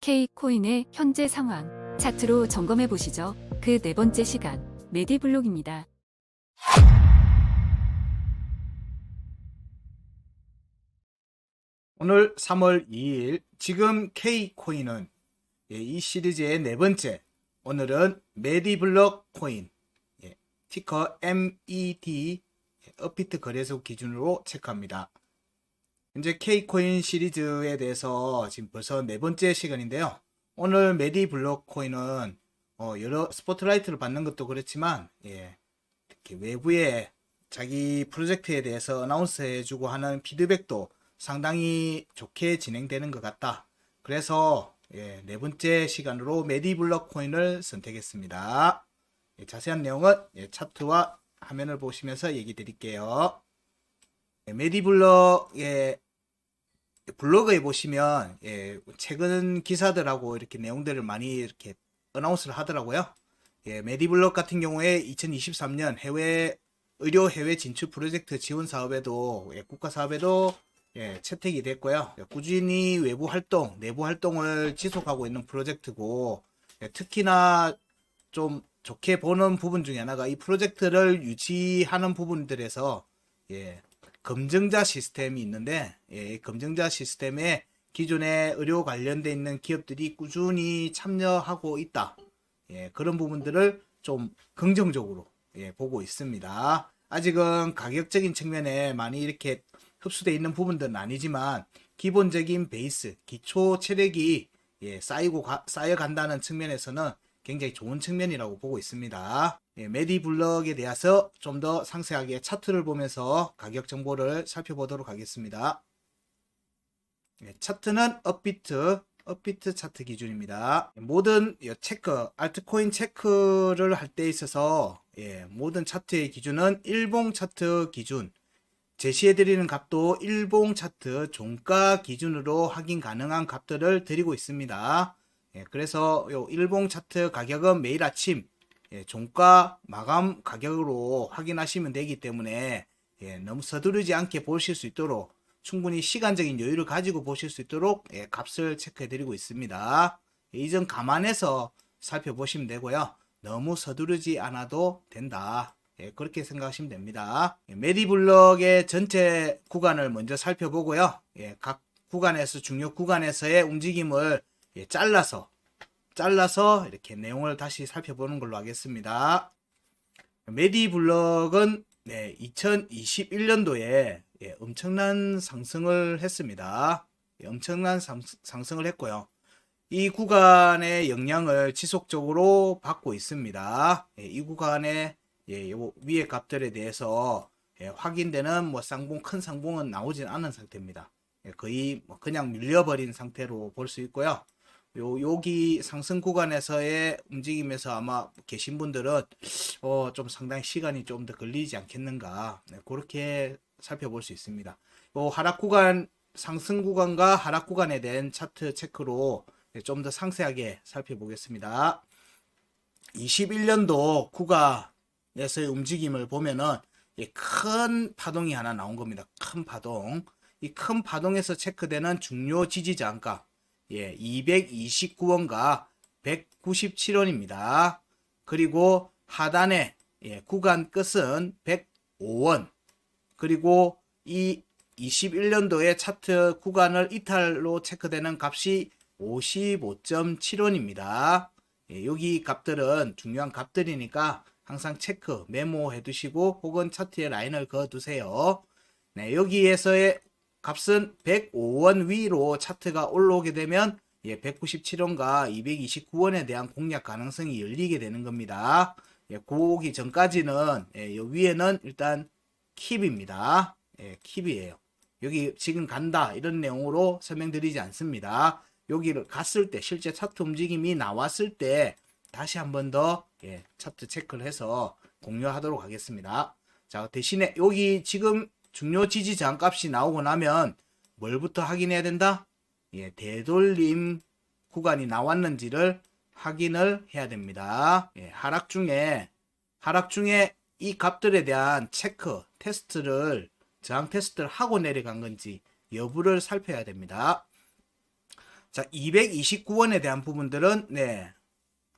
K코인의 현재 상황 차트로 점검해 보시죠. 그 네 번째 시간 메디블록입니다. 오늘 3월 2일 지금 K코인은 예, 이 시리즈의 네 번째 오늘은 메디블럭 코인 예, 티커 MED 예, 업비트 거래소 기준으로 체크합니다. 현재 K코인 시리즈에 대해서 지금 벌써 네 번째 시간인데요. 오늘 메디블럭 코인은 어, 여러 스포트라이트를 받는 것도 그렇지만 예, 이렇게 외부에 자기 프로젝트에 대해서 어나운스 해주고 하는 피드백도 상당히 좋게 진행되는 것 같다. 그래서 예, 네 번째 시간으로 메디블럭 코인을 선택했습니다. 예, 자세한 내용은 예, 차트와 화면을 보시면서 얘기 드릴게요. 예, 메디블럭의 블로그에 보시면 예, 최근 기사들하고 이렇게 내용들을 많이 이렇게 어나운스를 하더라고요. 예, 메디블럭 같은 경우에 2023년 해외 의료 해외 진출 프로젝트 지원 사업에도 예, 국가 사업에도 예, 채택이 됐고요. 예, 꾸준히 외부 활동, 내부 활동을 지속하고 있는 프로젝트고 예, 특히나 좀 좋게 보는 부분 중에 하나가 이 프로젝트를 유지하는 부분들에서 예, 검증자 시스템이 있는데 예, 이 검증자 시스템에 기존에 의료 관련돼 있는 기업들이 꾸준히 참여하고 있다. 예, 그런 부분들을 좀 긍정적으로 예, 보고 있습니다. 아직은 가격적인 측면에 많이 이렇게 흡수되어 있는 부분들은 아니지만 기본적인 베이스, 기초 체력이 예, 쌓이고 가- 쌓여간다는 측면에서는 굉장히 좋은 측면이라고 보고 있습니다. 예, 메디 블럭에 대해서 좀 더 상세하게 차트를 보면서 가격 정보를 살펴보도록 하겠습니다. 예, 차트는 업비트, 업비트 차트 기준입니다. 모든 이 체크, 알트코인 체크를 할 때 있어서 예, 모든 차트의 기준은 일봉 차트 기준, 제시해드리는 값도 일봉 차트 종가 기준으로 확인 가능한 값들을 드리고 있습니다. 예, 그래서 요 일봉 차트 가격은 매일 아침 예, 종가 마감 가격으로 확인하시면 되기 때문에 예, 너무 서두르지 않게 보실 수 있도록 충분히 시간적인 여유를 가지고 보실 수 있도록 예, 값을 체크해 드리고 있습니다. 예, 이점 감안해서 살펴보시면 되고요. 너무 서두르지 않아도 된다. 예, 그렇게 생각하시면 됩니다. 예, 메디블럭의 전체 구간을 먼저 살펴보고요. 예, 각 구간에서 중요 구간에서의 움직임을 예, 잘라서 잘라서 이렇게 내용을 다시 살펴보는 걸로 하겠습니다. 메디블럭은 네, 2021년도에 예, 엄청난 상승을 했습니다. 예, 엄청난 상, 상승을 했고요. 이 구간의 영향을 지속적으로 받고 있습니다. 예, 이 구간의 예, 요 위의 값들에 대해서 예, 확인되는 뭐 쌍봉 큰 쌍봉은 나오진 않은 상태입니다. 예, 거의 뭐 그냥 밀려버린 상태로 볼 수 있고요. 요 여기 상승 구간에서의 움직임에서 아마 계신 분들은 어, 좀 상당히 시간이 좀 더 걸리지 않겠는가 네, 그렇게 살펴볼 수 있습니다. 요 하락 구간 상승 구간과 하락 구간에 대한 차트 체크로 네, 좀더 상세하게 살펴보겠습니다. 21년도 구간에서의 움직임을 보면은 예, 큰 파동이 하나 나온 겁니다. 큰 파동. 이 큰 파동에서 체크되는 중요 지지 저항가 예, 229원과 197원입니다. 그리고 하단에 예, 구간 끝은 105원. 그리고 이 21년도의 차트 구간을 이탈로 체크되는 값이 55.7원입니다. 예, 여기 값들은 중요한 값들이니까 항상 체크, 메모해 두시고 혹은 차트에 라인을 그어 두세요. 네, 여기에서의 값은 105원 위로 차트가 올라오게 되면 예, 197원과 229원에 대한 공략 가능성이 열리게 되는 겁니다. 예, 고기 전까지는 예, 요 위에는 일단 킵입니다. 예, 킵이에요. 여기 지금 간다 이런 내용으로 설명드리지 않습니다. 여기를 갔을 때 실제 차트 움직임이 나왔을 때 다시 한 번더 예, 차트 체크를 해서 공유하도록 하겠습니다. 자 대신에 여기 지금 중요 지지 저항 값이 나오고 나면 뭘부터 확인해야 된다? 예, 되돌림 구간이 나왔는지를 확인을 해야 됩니다. 예, 하락 중에 하락 중에 이 값들에 대한 체크 테스트를 저항 테스트를 하고 내려간 건지 여부를 살펴야 됩니다. 자, 229원에 대한 부분들은 네.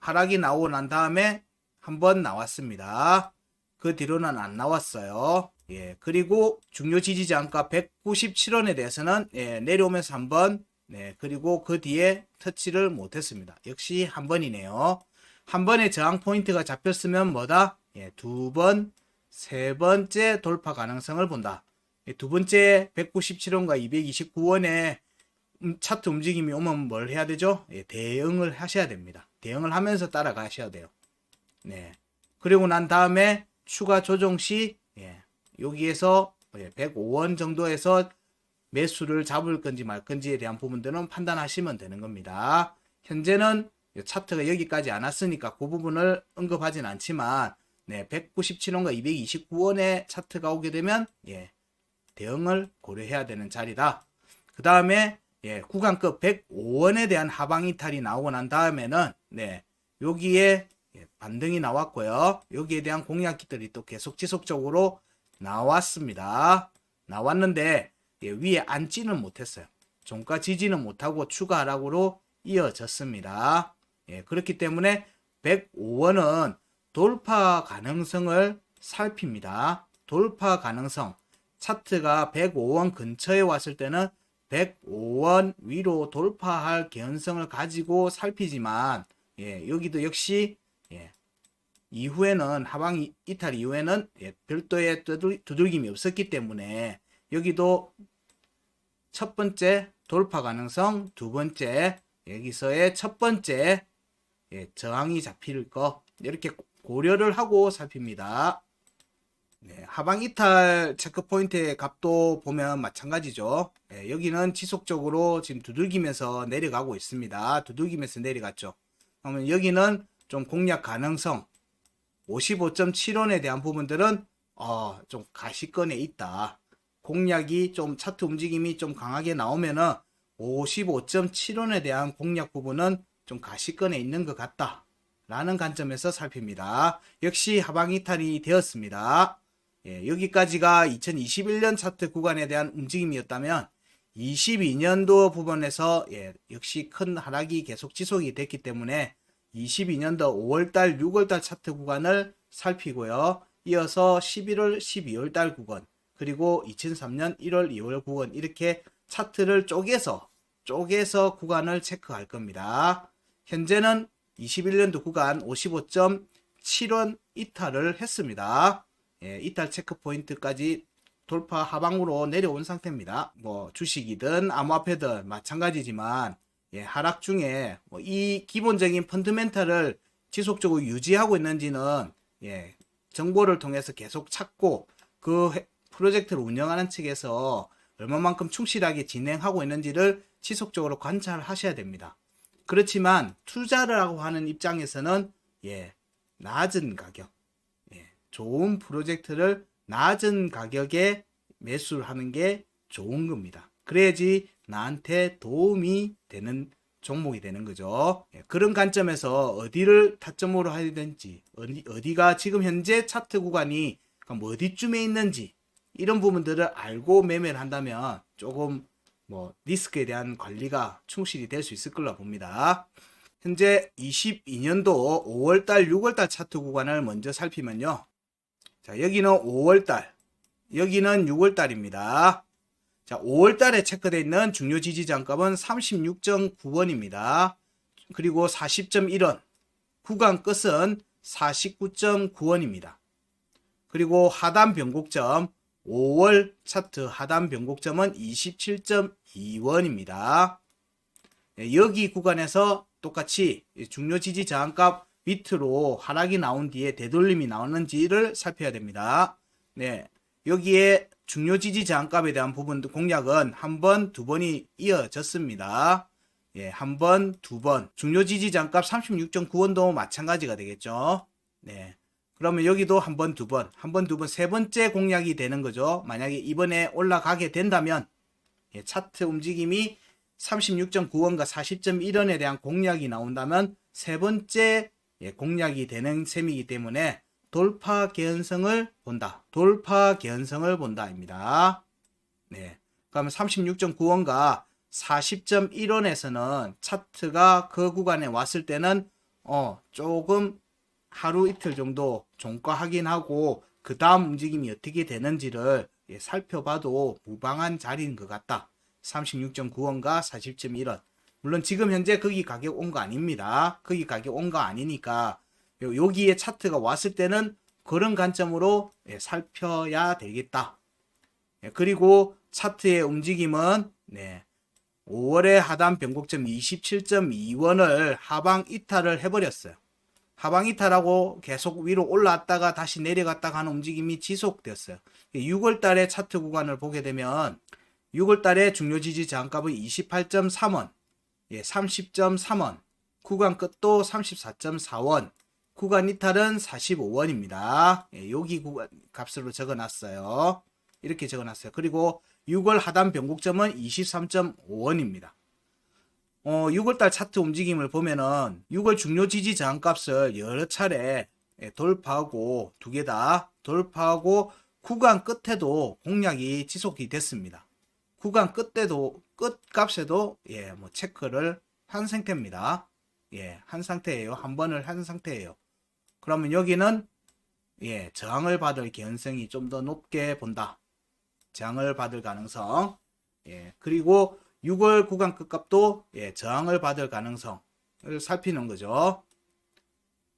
하락이 나오고 난 다음에 한 번 나왔습니다. 그 뒤로는 안 나왔어요. 예. 그리고 중요 지지자 한가 197원에 대해서는 예, 내려오면서 한번 네. 그리고 그 뒤에 터치를 못 했습니다. 역시 한 번이네요. 한 번에 저항 포인트가 잡혔으면 뭐다? 예, 두 번, 세 번째 돌파 가능성을 본다. 예, 두 번째 197원과 229원에 음, 차트 움직임이 오면 뭘 해야 되죠? 예, 대응을 하셔야 됩니다. 대응을 하면서 따라가셔야 돼요. 네. 그리고 난 다음에 추가 조정 시 예, 여기에서 예, 105원 정도에서 매수를 잡을 건지 말 건지에 대한 부분들은 판단하시면 되는 겁니다. 현재는 차트가 여기까지 안 왔으니까 그 부분을 언급하진 않지만 네, 197원과 229원의 차트가 오게 되면 예, 대응을 고려해야 되는 자리다. 그 다음에 예, 구간급 105원에 대한 하방 이탈이 나오고 난 다음에는 네, 여기에 예, 반등이 나왔고요. 여기에 대한 공약기들이 또 계속 지속적으로 나왔습니다. 나왔는데 예, 위에 앉지는 못했어요. 종가 지지는 못하고 추가 하락으로 이어졌습니다. 예, 그렇기 때문에 105원은 돌파 가능성을 살핍니다. 돌파 가능성. 차트가 105원 근처에 왔을 때는 105원 위로 돌파할 개연성을 가지고 살피지만 예, 여기도 역시 예, 이후에는 하방 이- 이탈 이후에는 예, 별도의 두들, 두들김이 없었기 때문에 여기도 첫 번째 돌파 가능성, 두 번째 여기서의 첫 번째 예, 저항이 잡힐 거 이렇게 고려를 하고 살핍니다. 네, 하방 이탈 체크 포인트의 값도 보면 마찬가지죠. 예, 여기는 지속적으로 지금 두들기면서 내려가고 있습니다. 두들기면서 내려갔죠. 그러면 여기는 좀 공략 가능성 55.7원에 대한 부분들은 어, 좀 가시권에 있다. 공략이 좀 차트 움직임이 좀 강하게 나오면은 55.7원에 대한 공략 부분은 좀 가시권에 있는 것 같다. 라는 관점에서 살핍니다. 역시 하방 이탈이 되었습니다. 예, 여기까지가 2021년 차트 구간에 대한 움직임이었다면 22년도 부분에서 예, 역시 큰 하락이 계속 지속이 됐기 때문에 22년도 5월달, 6월달 차트 구간을 살피고요. 이어서 11월, 12월달 구간, 그리고 2003년 1월, 2월 구간 이렇게 차트를 쪼개서 쪼개서 구간을 체크할 겁니다. 현재는 21년도 구간 55.7원 이탈을 했습니다. 예, 이탈 체크 포인트까지 돌파 하방으로 내려온 상태입니다. 뭐 주식이든 암호화폐든 마찬가지지만 예, 하락 중에 뭐 이 기본적인 펀드멘탈을 지속적으로 유지하고 있는지는 예, 정보를 통해서 계속 찾고 그 해- 프로젝트를 운영하는 측에서 얼마만큼 충실하게 진행하고 있는지를 지속적으로 관찰하셔야 됩니다. 그렇지만 투자를 하고 하는 입장에서는 예, 낮은 가격, 예, 좋은 프로젝트를 낮은 가격에 매수를 하는 게 좋은 겁니다. 그래야지 나한테 도움이 되는 종목이 되는 거죠. 예, 그런 관점에서 어디를 타점으로 해야 되는지, 어디, 어디가 지금 현재 차트 구간이 뭐 어디쯤에 있는지 이런 부분들을 알고 매매를 한다면 조금 뭐 리스크에 대한 관리가 충실히 될 수 있을 걸로 봅니다. 현재 22년도 5월달, 6월달 차트 구간을 먼저 살피면요. 자, 여기는 5월달, 여기는 6월달입니다. 자, 5월 달에 체크되어 있는 중요 지지 장값은 36.9원입니다. 그리고 40.1원, 구간 끝은 49.9원입니다. 그리고 하단 변곡점 5월 차트 하단 변곡점은 27.2원입니다. 예, 여기 구간에서 똑같이 중요 지지 저항값 밑으로 하락이 나온 뒤에 되돌림이 나오는지를 살펴야 됩니다. 네. 여기에 중요 지지 저항값에 대한 부분 공략은 한 번, 두 번이 이어졌습니다. 예, 한 번, 두 번. 중요 지지 저항값 36.9원도 마찬가지가 되겠죠. 네. 그러면 여기도 한 번, 두 번, 한 번, 두 번, 세 번째 공략이 되는 거죠. 만약에 이번에 올라가게 된다면, 예, 차트 움직임이 36.9원과 40.1원에 대한 공략이 나온다면, 세 번째 예, 공략이 되는 셈이기 때문에, 돌파 개연성을 본다. 돌파 개연성을 본다입니다. 네. 그러면 36.9원과 40.1원에서는 차트가 그 구간에 왔을 때는 어 조금 하루 이틀 정도 종가 확인하고 그 다음 움직임이 어떻게 되는지를 예, 살펴봐도 무방한 자리인 것 같다. 36.9원과 40.1원. 물론 지금 현재 거기 가격 온 거 아닙니다. 거기 가격 온 거 아니니까 요- 여기에 차트가 왔을 때는 그런 관점으로 예, 살펴야 되겠다. 예, 그리고 차트의 움직임은 네, 5월의 하단 변곡점 27.2원을 하방 이탈을 해버렸어요. 하방 이탈하고 계속 위로 올라왔다가 다시 내려갔다가 하는 움직임이 지속됐어요. 6월 달에 차트 구간을 보게 되면 6월 달에 중요 지지 저항값은 28.3원, 예, 30.3원, 구간 끝도 34.4원, 구간 이탈은 45원입니다. 예, 여기 구간 값으로 적어놨어요. 이렇게 적어놨어요. 그리고 6월 하단 변곡점은 23.5원입니다. 어, 6월달 차트 움직임을 보면은 6월 중요 지지 저항값을 여러 차례 예, 돌파하고 두 개 다 돌파하고 구간 끝에도 공략이 지속이 됐습니다. 구간 끝에도 끝 값에도 예, 뭐 체크를 한 상태입니다. 예, 한 상태예요. 한 번을 한 상태예요. 그러면 여기는 예, 저항을 받을 개연성이 좀 더 높게 본다. 저항을 받을 가능성. 예, 그리고 6월 구간 끝값도 예, 저항을 받을 가능성을 살피는 거죠.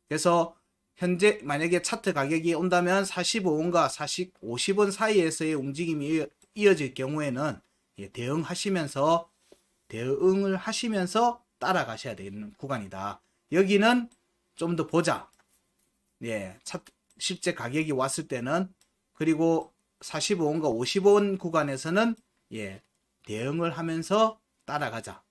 그래서 현재 만약에 차트 가격이 온다면 45원과 40, 50원 사이에서의 움직임이 이어- 이어질 경우에는 예, 대응하시면서 대응을 하시면서 따라가셔야 되는 구간이다. 여기는 좀 더 보자. 예, 차, 실제 가격이 왔을 때는 그리고 45원과 50원 구간에서는 예, 대응을 하면서 따라가자.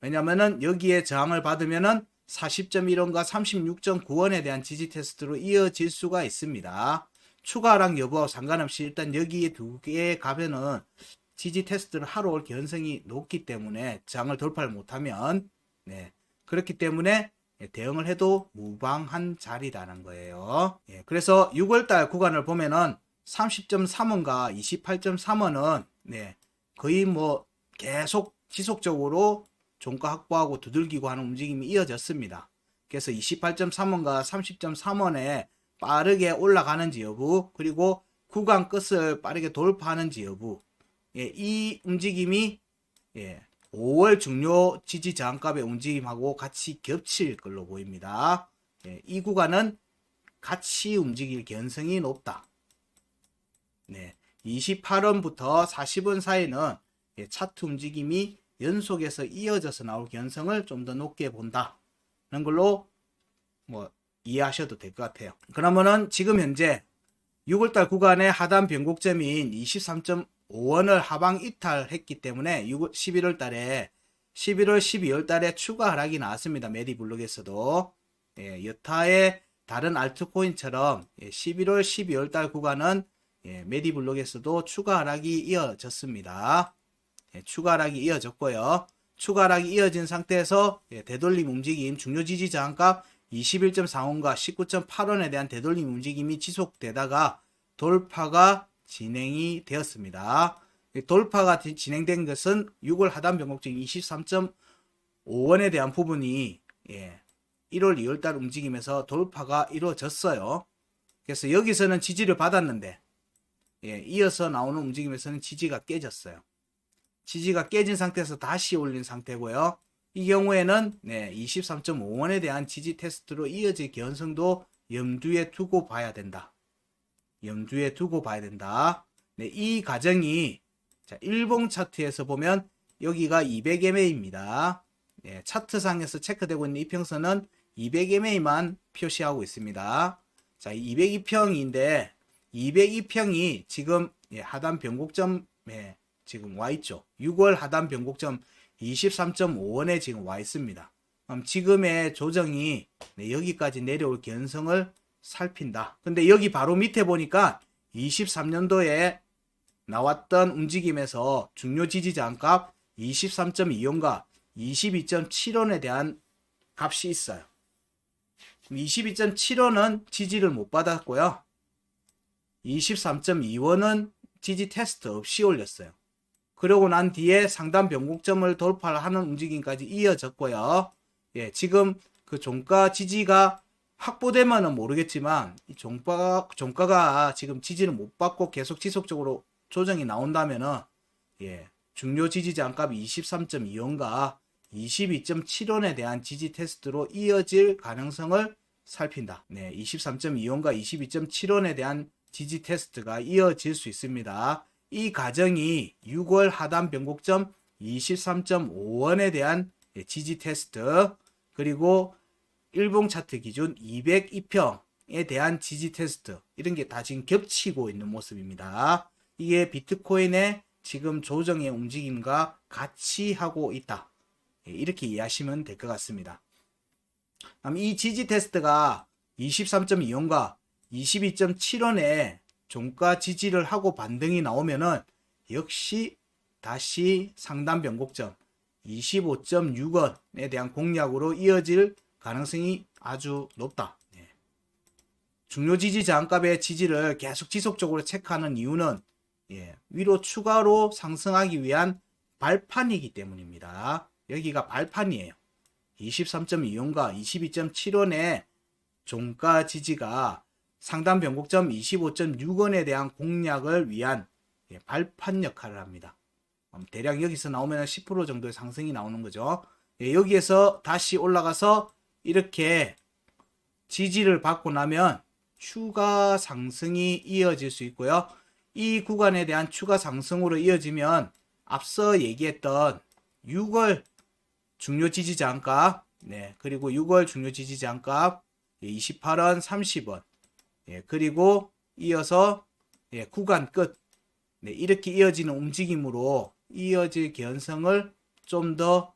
왜냐면은 여기에 저항을 받으면은 40.1원과 36.9원에 대한 지지 테스트로 이어질 수가 있습니다. 추가 하락 여부와 상관없이 일단 여기에 두 개의 값에는 지지 테스트를 하러 올 개연성이 높기 때문에 저항을 돌파를 못하면 네 그렇기 때문에 예, 대응을 해도 무방한 자리라는 거예요. 예, 그래서 6월달 구간을 보면은 30.3원과 28.3원은 네 거의 뭐 계속 지속적으로 종가 확보하고 두들기고 하는 움직임이 이어졌습니다. 그래서 28.3원과 30.3원에 빠르게 올라가는지 여부, 그리고 구간 끝을 빠르게 돌파하는지 여부, 예, 이 움직임이 예, 5월 중요 지지 저항값의 움직임하고 같이 겹칠 걸로 보입니다. 예, 이 구간은 같이 움직일 개연성이 높다. 네, 28원부터 40원 사이는 예, 차트 움직임이 연속해서 이어져서 나올 개연성을 좀 더 높게 본다는 걸로 뭐 이해하셔도 될 것 같아요. 그러면은 지금 현재 6월달 구간의 하단 변곡점인 23.5원을 하방 이탈했기 때문에 6, 11월 달에 11월, 12월 달에 추가 하락이 나왔습니다. 메디블록에서도 예, 여타의 다른 알트코인처럼 예, 11월, 12월 달 구간은 예, 메디블록에서도 추가 하락이 이어졌습니다. 예, 추가 하락이 이어졌고요. 추가 하락이 이어진 상태에서 예, 되돌림 움직임 중요 지지 저항값 21.4원과 19.8원에 대한 되돌림 움직임이 지속되다가 돌파가 진행이 되었습니다. 이 돌파가 디- 진행된 것은 6월 하단 변곡점 23.5원에 대한 부분이 예, 1월, 2월 달 움직임에서 돌파가 이루어졌어요. 그래서 여기서는 지지를 받았는데 예, 이어서 나오는 움직임에서는 지지가 깨졌어요. 지지가 깨진 상태에서 다시 올린 상태고요. 이 경우에는 네, 23.5원에 대한 지지 테스트로 이어질 개연성도 염두에 두고 봐야 된다. 염두에 두고 봐야 된다. 네, 이 과정이 자, 일봉 차트에서 보면 여기가 200MA입니다. 네, 차트상에서 체크되고 있는 이평선은 200MA만 표시하고 있습니다. 자, 202평인데 202평이 지금 예, 하단 변곡점에 지금 와 있죠. 6월 하단 변곡점 23.5원에 지금 와 있습니다. 지금의 조정이 네, 여기까지 내려올 개연성을 살핀다. 근데 여기 바로 밑에 보니까 23년도에 나왔던 움직임에서 중요 지지 저항값 23.2원과 22.7원에 대한 값이 있어요. 22.7원은 지지를 못 받았고요. 23.2원은 지지 테스트 없이 올렸어요. 그러고 난 뒤에 상단 변곡점을 돌파하는 움직임까지 이어졌고요. 예, 지금 그 종가 지지가 확보되면은 모르겠지만 이 종가 종가가 지금 지지를 못 받고 계속 지속적으로 조정이 나온다면은 예, 중요 지지 장값 23.2원과 22.7원에 대한 지지 테스트로 이어질 가능성을 살핀다. 네, 23.2원과 22.7원에 대한 지지 테스트가 이어질 수 있습니다. 이 과정이 6월 하단 변곡점 23.5원에 대한 예, 지지 테스트 그리고 일봉 차트 기준 202평에 대한 지지 테스트 이런 게 다 지금 겹치고 있는 모습입니다. 이게 비트코인의 지금 조정의 움직임과 같이 하고 있다. 예, 이렇게 이해하시면 될 것 같습니다. 이 지지 테스트가 23.2원과 22.7원에 종가 지지를 하고 반등이 나오면은 역시 다시 상단 변곡점 25.6원에 대한 공략으로 이어질 가능성이 아주 높다. 예. 중요 지지 저항값의 지지를 계속 지속적으로 체크하는 이유는 예, 위로 추가로 상승하기 위한 발판이기 때문입니다. 여기가 발판이에요. 23.2원과 22.7원의 종가 지지가 상단 변곡점 25.6원에 대한 공략을 위한 예, 발판 역할을 합니다. 음, 대략 여기서 나오면 10% 정도의 상승이 나오는 거죠. 예, 여기에서 다시 올라가서 이렇게 지지를 받고 나면 추가 상승이 이어질 수 있고요. 이 구간에 대한 추가 상승으로 이어지면 앞서 얘기했던 6월 중요 지지 장값, 네, 그리고 6월 중요 지지 장값 28원, 30원, 예, 그리고 이어서 예, 구간 끝, 네, 이렇게 이어지는 움직임으로 이어질 개연성을 좀 더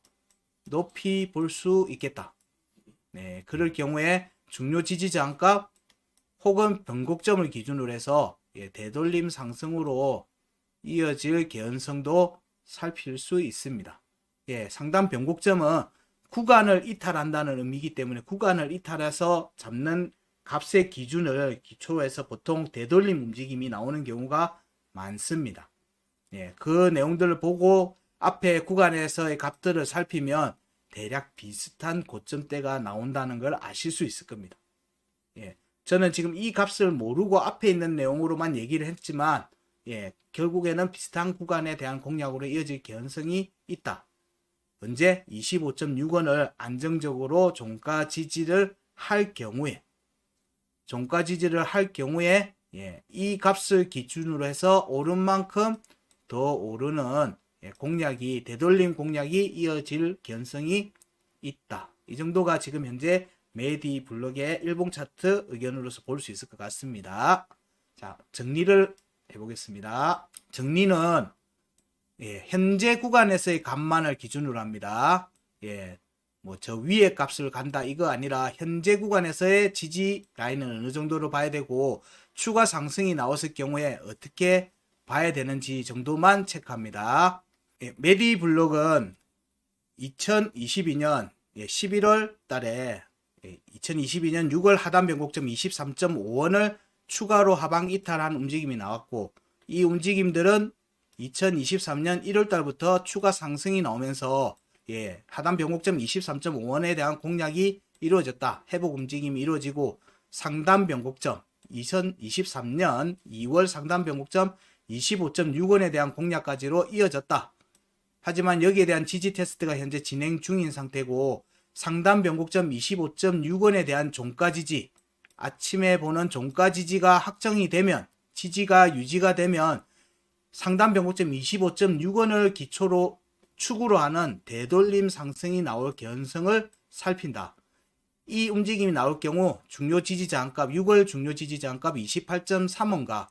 높이 볼 수 있겠다. 네, 그럴 경우에 중요 지지 장값 혹은 변곡점을 기준으로 해서 예, 되돌림 상승으로 이어질 개연성도 살필 수 있습니다. 예, 상단 변곡점은 구간을 이탈한다는 의미이기 때문에 구간을 이탈해서 잡는 값의 기준을 기초로 해서 보통 되돌림 움직임이 나오는 경우가 많습니다. 예, 그 내용들을 보고 앞에 구간에서의 값들을 살피면 대략 비슷한 고점대가 나온다는 걸 아실 수 있을 겁니다. 예, 저는 지금 이 값을 모르고 앞에 있는 내용으로만 얘기를 했지만, 예, 결국에는 비슷한 구간에 대한 공략으로 이어질 개연성이 있다. 언제 25.6원을 안정적으로 종가 지지를 할 경우에, 종가 지지를 할 경우에, 예, 이 값을 기준으로 해서 오른 만큼 더 오르는 예, 공략이 되돌림 공략이 이어질 개연성이 있다. 이 정도가 지금 현재 메디 블록의 일봉 차트 의견으로서 볼 수 있을 것 같습니다. 자, 정리를 해보겠습니다. 정리는 예, 현재 구간에서의 값만을 기준으로 합니다. 예, 뭐 저 위에 값을 간다 이거 아니라 현재 구간에서의 지지 라인은 어느 정도로 봐야 되고 추가 상승이 나왔을 경우에 어떻게 봐야 되는지 정도만 체크합니다. 예, 메디 블록은 2022년 11월 달에 2022년 6월 하단 변곡점 23.5원을 추가로 하방 이탈한 움직임이 나왔고 이 움직임들은 2023년 1월 달부터 추가 상승이 나오면서 예, 하단 변곡점 23.5원에 대한 공략이 이루어졌다. 회복 움직임이 이루어지고 상단 변곡점 2023년 2월 상단 변곡점 25.6원에 대한 공략까지로 이어졌다. 하지만 여기에 대한 지지 테스트가 현재 진행 중인 상태고 상단 변곡점 25.6원에 대한 종가 지지 아침에 보는 종가 지지가 확정이 되면 지지가 유지가 되면 상단 변곡점 25.6원을 기초로 축으로 하는 되돌림 상승이 나올 개연성을 살핀다. 이 움직임이 나올 경우 중요 지지 저항값 6월 중요 지지 저항값 28.3원과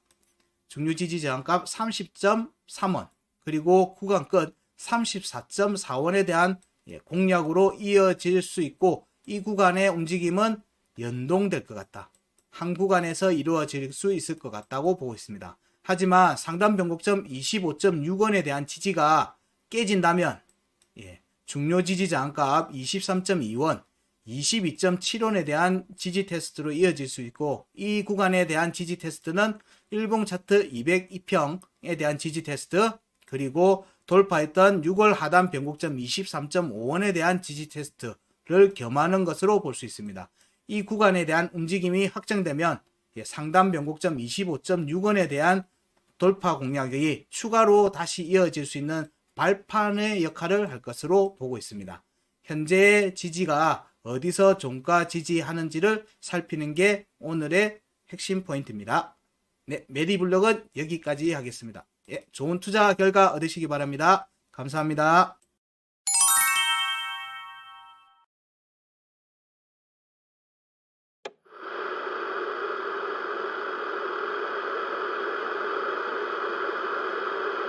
중요 지지 저항값 30.3원 그리고 구간 끝 34.4원에 대한 예, 공략으로 이어질 수 있고 이 구간의 움직임은 연동될 것 같다. 한 구간에서 이루어질 수 있을 것 같다고 보고 있습니다. 하지만 상단 변곡점 25.6원에 대한 지지가 깨진다면 예, 중요 지지 저항값 23.2원, 22.7원에 대한 지지 테스트로 이어질 수 있고 이 구간에 대한 지지 테스트는 일봉 차트 202평에 대한 지지 테스트 그리고 돌파했던 6월 하단 변곡점 23.5원에 대한 지지 테스트를 겸하는 것으로 볼 수 있습니다. 이 구간에 대한 움직임이 확정되면 예, 상단 변곡점 25.6원에 대한 돌파 공략이 추가로 다시 이어질 수 있는 발판의 역할을 할 것으로 보고 있습니다. 현재의 지지가 어디서 종가 지지하는지를 살피는 게 오늘의 핵심 포인트입니다. 네, 메디블록은 여기까지 하겠습니다. 예, 좋은 투자 결과 얻으시기 바랍니다. 감사합니다.